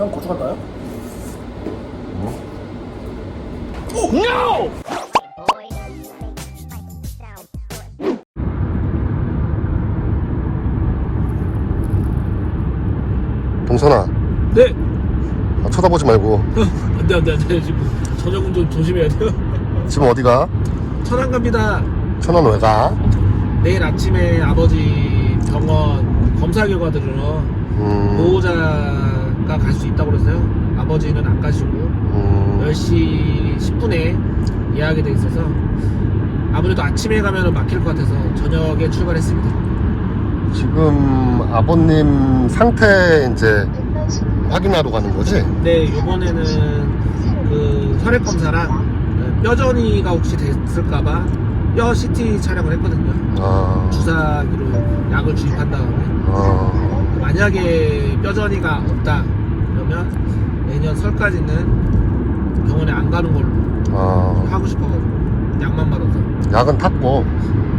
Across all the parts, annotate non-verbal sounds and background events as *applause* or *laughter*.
형 고추 갈까요? 동선아 네. 아, 쳐다보지 말고 안돼 안돼 안돼 지금 저녁 운전 조심해야 돼요. 지금 어디가? 천안 갑니다. 천안 왜 가? 내일 아침에 아버지 병원 검사 결과 들으러 음, 보호자 가갈수 있다고 그랬어요. 아버지는 안 가시고 음, 10시 10분에 예약이 돼 있어서 아무래도 아침에 가면 막힐 것 같아서 저녁에 출발했습니다. 지금 아버님 상태 이제 확인하러 가는 거지? 네, 이번에는 그 혈액 검사랑 그 뼈전이가 혹시 됐을까봐 뼈 CT 촬영을 했거든요. 아, 주사기로 약을 주입한 다음에 어, 만약에 뼈전이가 없다 그러면 내년 설까지는 병원에 안 가는 걸로 어, 하고 싶어가지고 약만 받아서 약은 탔고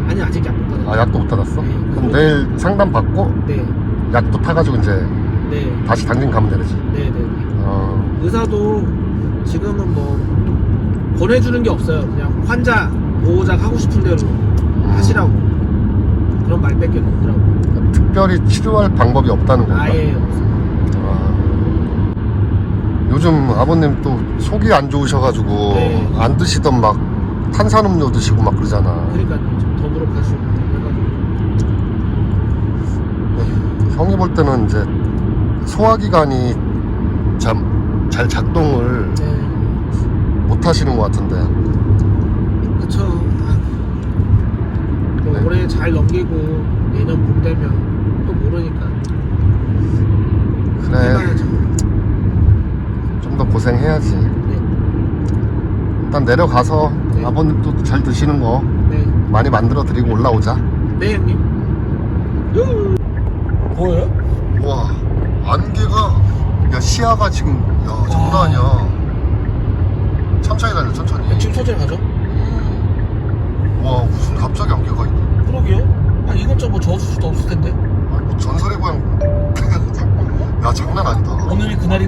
아니 아직 약 못 받았어요. 아 약도 못 받았어? 네. 그럼 내일 상담 받고 네, 약도 타가지고 이제 네, 다시 당진 가면 되지 네, 네. 네. 어, 의사도 지금은 뭐 권해주는 게 없어요. 그냥 환자 보호자가 하고 싶은 대로 하시라고 그런 말밖에 없더라고. 특별히 치료할 방법이 없다는 건가? 아예 없어요. 아, 요즘 아버님 또 속이 안 좋으셔가지고 네. 안 드시던 막 탄산음료 드시고 막 그러잖아. 그러니까 좀 더불어 가시고 해가지고 형이 볼 때는 이제 소화기관이 참 잘 작동을 네, 못 하시는 것 같은데. 그쵸. 아, 뭐 네. 올해 잘 넘기고 내년 봄 되면 또 모르니까 그래. 좀 더 고생해야지. 네, 일단 내려가서 네. 아버님도 잘 드시는 거 네, 많이 만들어 드리고 올라오자. 네 형님. 유. 보여요? 와, 안개가, 야, 시야가 지금, 야, 장난 아니야. 천천히 달려, 천천히. 지금 천천히 가죠. 와, 무슨 갑자기 안개가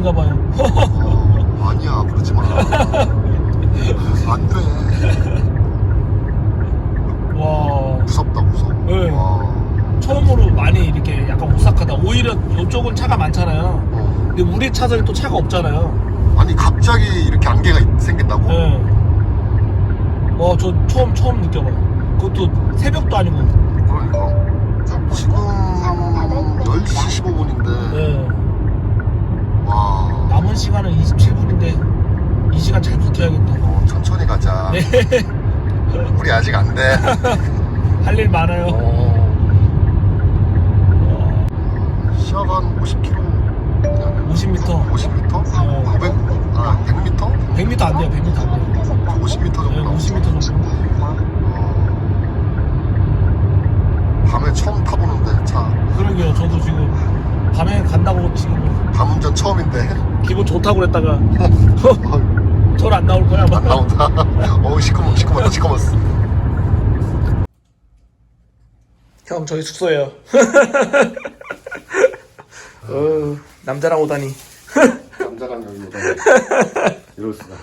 그날인가 봐요. 어, *laughs* 아니야, 그러지 마. 안 돼. 와 무섭다, 무서워. 네. 와. 처음으로 많이 이렇게 약간 오싹하다. 오히려 이쪽은 차가 많잖아요. 어. 근데 우리 차선이 또 차가 없잖아요. 아니, 갑자기 이렇게 안개가 있- 생긴다고? 네. 와, 저 처음 처음 느껴봐요. 그것도 새벽도 아니고. 그러니까. 지금 10시 15분인데, 네. 와. 남은 시간은 27분인데 이 시간 잘 버텨야겠다. 어, 천천히 가자. 네. *laughs* 우리 아직 안 돼. *laughs* 할 일 많아요. 어. 와, 시야가 한 50km. 50m. 50m? 어. 900, 아, 100m? 100m 안 돼요. 100m 안 돼요. 50m 정도 네, 나오죠. 50m 정도. 어. 밤에 처음 타보는데 차 그러게요. 저도 지금 밤에 간다고 지금 밤운전 처음인데 *laughs* 기분 좋다고 그랬다가 *laughs* 어, 절안 나올 거야 아마. 안 나온다 *laughs* 어우 시커멓 시커멓다 시커멓어 형 저희 숙소예요. 어, 남자랑 오다니. 남자랑 여기 오다 이럴 수가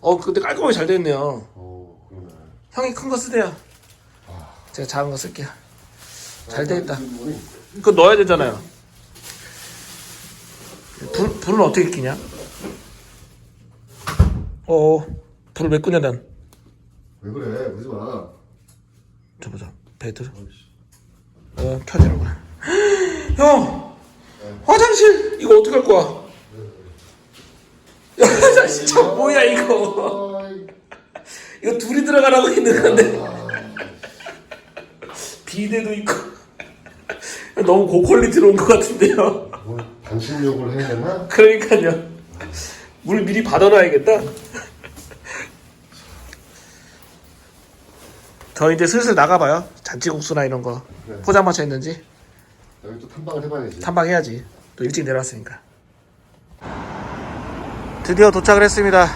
어 근데 깔끔하게 잘 됐네요. 어 그러네 형이 큰 거 쓰대요. 제가 작은 거 쓸게요. 잘 되겠다. 이 그거 넣어야 되잖아요. 불 불은 어떻게 끼냐? 어 불을 왜 끄냐 난. 왜 그래 그러지 마 저 보자 배들. 어 거야. *gasps* 형 화장실 이거 어떻게 할 거야? *laughs* 야 나 진짜 뭐야 이거? *laughs* 이거 둘이 들어가라고 있는 건데 비대도 있고 *laughs* 너무 고퀄리티로 온 것 같은데요. 뭘 반신욕을 해야 되나? 그러니까요. 물 미리 받아놔야겠다. 저 이제 슬슬 나가봐요. 잔치국수나 이런 거 네. 포장마차 있는지 여기 또 탐방을 해봐야지 탐방해야지. 또 일찍 내려왔으니까. 드디어 도착을 했습니다.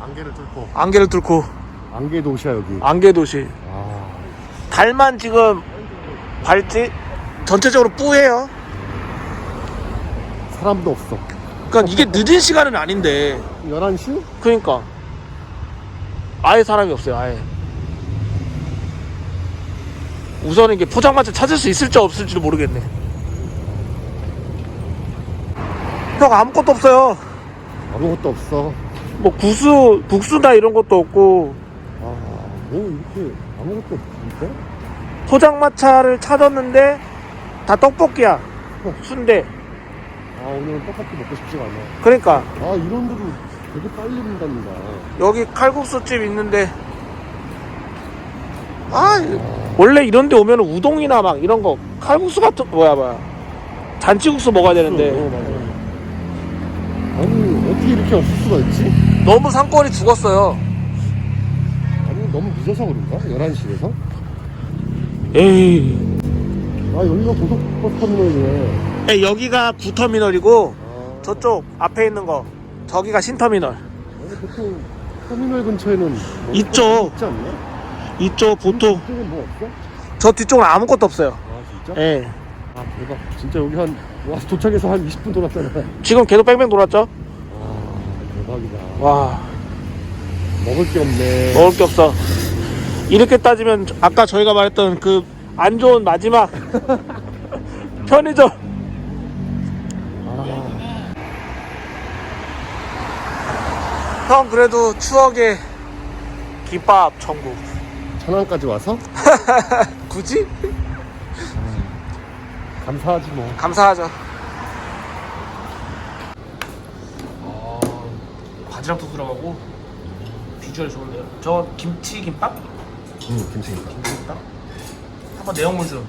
안개를 뚫고 안개를 뚫고 안개 도시야 여기 안개 도시. 아 달만 지금 밝지? 전체적으로 뿌해요. 사람도 없어. 그러니까 이게 늦은 시간은 아닌데. 11시? 그러니까. 아예 사람이 없어요 아예. 우선은 이게 포장마차 찾을 수 있을지 없을지도 모르겠네. 형 아무것도 없어요. 아무것도 없어. 뭐 구수 국수나 이런 것도 없고. 아, 뭐 이렇게 아무것도 없는데? 포장마차를 찾았는데 다 떡볶이야. 순대 아, 오늘은 떡볶이 먹고 싶지가 않아. 그러니까 아, 이런 데도 되게 빨리 문답니다. 여기 칼국수집 있는데 아 원래 이런 데 오면 우동이나 막 이런 거 칼국수 같은 뭐야 뭐야 잔치국수 먹어야 되는데 어, 맞아. 아니, 어떻게 이렇게 없을 수가 있지? 너무 상권이 죽었어요 아니, 너무 늦어서 그런가? 11시에서? 에이 아, 여기가 고속버스 터미널이네. 에, 여기가 구터미널이고 아, 저쪽 앞에 있는 거 저기가 신터미널 아니, 보통 터미널 근처에는 뭐 있죠. 있지 않나? 이쪽 보통 이쪽은 뭐 없어? 저 뒤쪽은 아무것도 없어요 아, 진짜? 예 아, 대박. 진짜 여기 한, 와, 도착해서 한 20분 돌았잖아. 지금 계속 뺑뺑 돌았죠 아, 대박이다. 와 먹을 게 없네. 먹을 게 없어 이렇게 따지면 아까 저희가 말했던 그 안 좋은 마지막 편의점 아, 형 그래도 추억의 김밥 천국 천안까지 와서 *laughs* 굳이? 감사하지 뭐. 감사하죠 아, 바지락 도 들어가고 비주얼 좋은데요 저 김치 김밥? 응, 김치 김밥. 한번 내용물 좀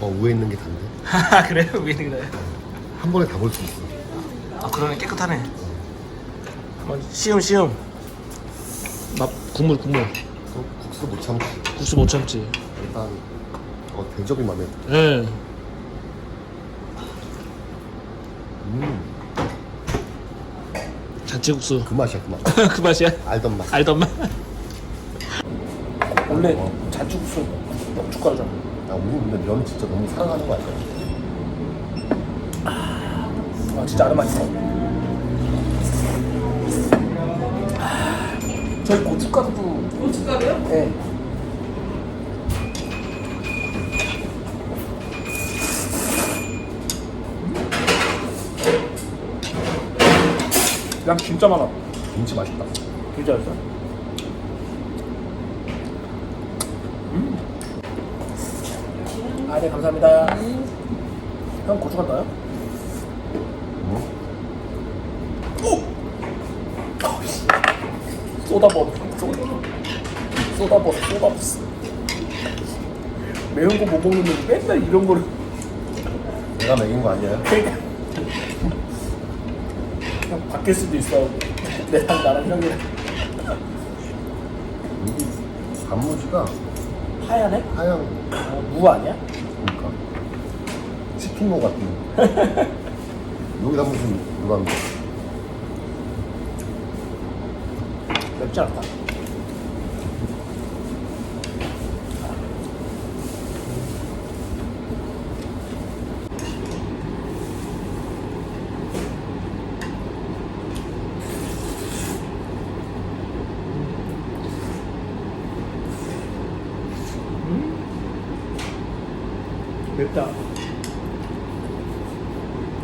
어, 위에 있는 게 단데. 하하 그래요? 왜 그래? 한 번에 다 볼 수 있어. 아 그러네 깨끗하네 한번 시음 시음 맛 국물 국물 어, 국수 못 참지. 국수 못 참지 일단, 어, 대접이 마음에 들어. 예 음, 잔치국수 그 맛이야, 그 맛. *laughs* 그 맛이야? 알던 맛. 알던 맛 원래 잔치국수 떡죽가루잖아 야, 우리 근데 면 진짜 너무 사랑하는 거 아니야? 아 진짜 아는 맛있어 아, 저희 고춧가루도 고춧가루요? 네양 진짜 많아 김치 맛있다. 진짜 맛있어 아 네 감사합니다. 형 고추가 넣어요? 뭐? 쏟아버려. 쏟아버려. 쏟아버려. 쏟아버려. 매운 거 못 먹는데 맨날 이런 거를. 내가 먹인 거 아니야? 그러니까. 형 바뀔 수도 있어. 내랑 나랑 형이랑. 여기 단무지가 하얀해? 하얀, 어, 무 아니야? 그러니까. 치킨 거 같은. 여기 단무지 누가 한 거? 맵지 않다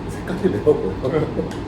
색깔이 매워 보여.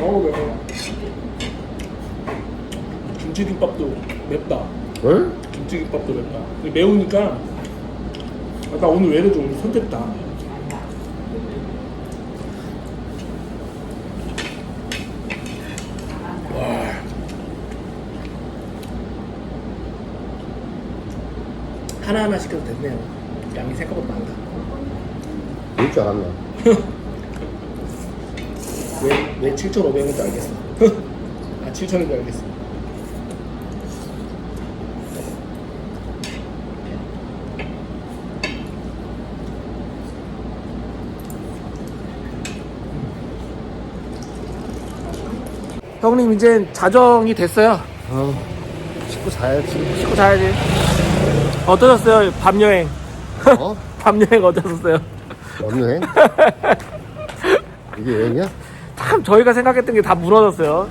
어우 매워. 김치김밥도 맵다. 응? 김치김밥도 맵다. 근데 매우니까 아까 오늘 왜 이러지 오늘 손댔다 하나하나 시켜도 됐네요. 양이 생각보다 많다. 그럴 줄 알았나 *laughs* 왜, 왜 7,500원인지 알겠어. *laughs* 아, 7,000원인지 알겠어. 형님 이제 자정이 됐어요. 아 씻고 자야지 씻고 자야지. 어떠셨어요? 밤 여행. 어? *laughs* 밤 여행 어떠셨어요? 여행? *laughs* 이게 여행이야? 참 저희가 생각했던 게 다 무너졌어요.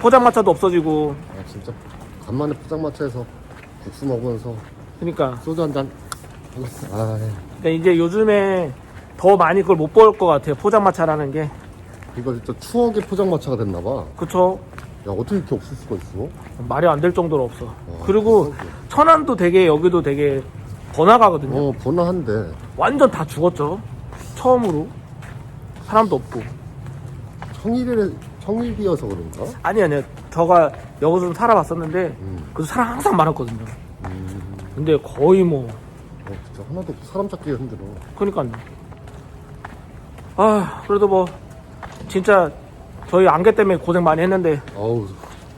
포장마차도 없어지고. 아 진짜 간만에 포장마차에서 국수 먹으면서 그러니까 소주 한잔 아 그러니까 이제 요즘에 더 많이 그걸 못 볼 것 같아요. 포장마차라는 게. 이거 진짜 추억의 포장마차가 됐나봐 그쵸? 야 어떻게 이렇게 없을 수가 있어? 말이 안 될 정도로 없어. 그리고 천안도 되게 여기도 되게 번화가거든요. 어 번화한데 완전 다 죽었죠. 처음으로. 사람도 없고. 청일에 청일이어서 그런가? 아니, 아니요. 저가 여기서 좀 살아봤었는데, 음. 그 사람 항상 많았거든요. 음, 근데 거의 뭐, 어 진짜 하나도 사람 찾기 가 힘들어 그니까요. 아, 그래도 뭐, 진짜 저희 안개 때문에 고생 많이 했는데, 아우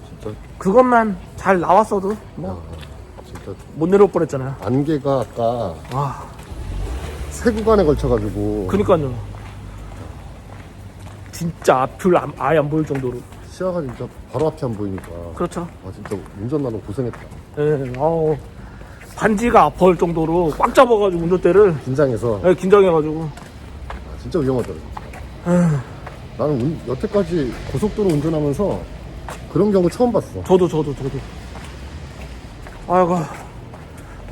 진짜 그것만 잘 나왔어도 뭐, 야, 진짜 못 내려올 뻔했잖아요. 안개가 아까 아, 세 구간에 걸쳐가지고 그니까요. 진짜 앞을 안- 아예 안 보일 정도로. 시야가 진짜 바로 앞이 안 보이니까 그렇죠. 아 진짜 운전하는 고생했다 예, 아우, 반지가 아파올 정도로 꽉 잡아가지고 운전대를 긴장해서 예, 긴장해가지고. 아, 진짜 위험하더라 진짜. 나는 운- 여태까지 고속도로 운전하면서 그런 경우 처음 봤어 저도, 저도, 저도. 아이고,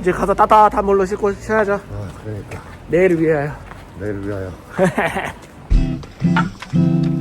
이제 가서 따뜻한 물로 씻고 쉬어야죠. 아 그러니까 내일을 위하여. 내일 위하여 *laughs* Thank you.